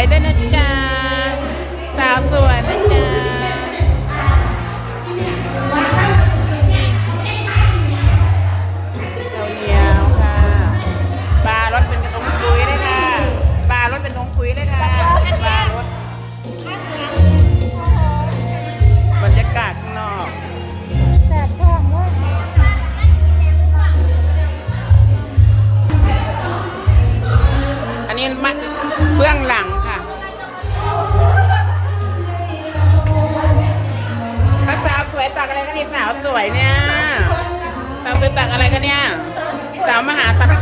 วยด้วยนะจ๊ะ สาวสวยนะจ๊ะเหลียวค่ะ ปลารถเป็นกระทงปุ๋ยเลยค่ะ ปลารถเป็นทงปุ๋ยเลยค่ะ ปลารถบรรยากาศข้างนอก แสบท้องเว้ยอันนี้มาเบื้องหลัง มีสาวสวยเนี่ยสาวเปตักอะไรกันเนี่ย สาวมหาสาร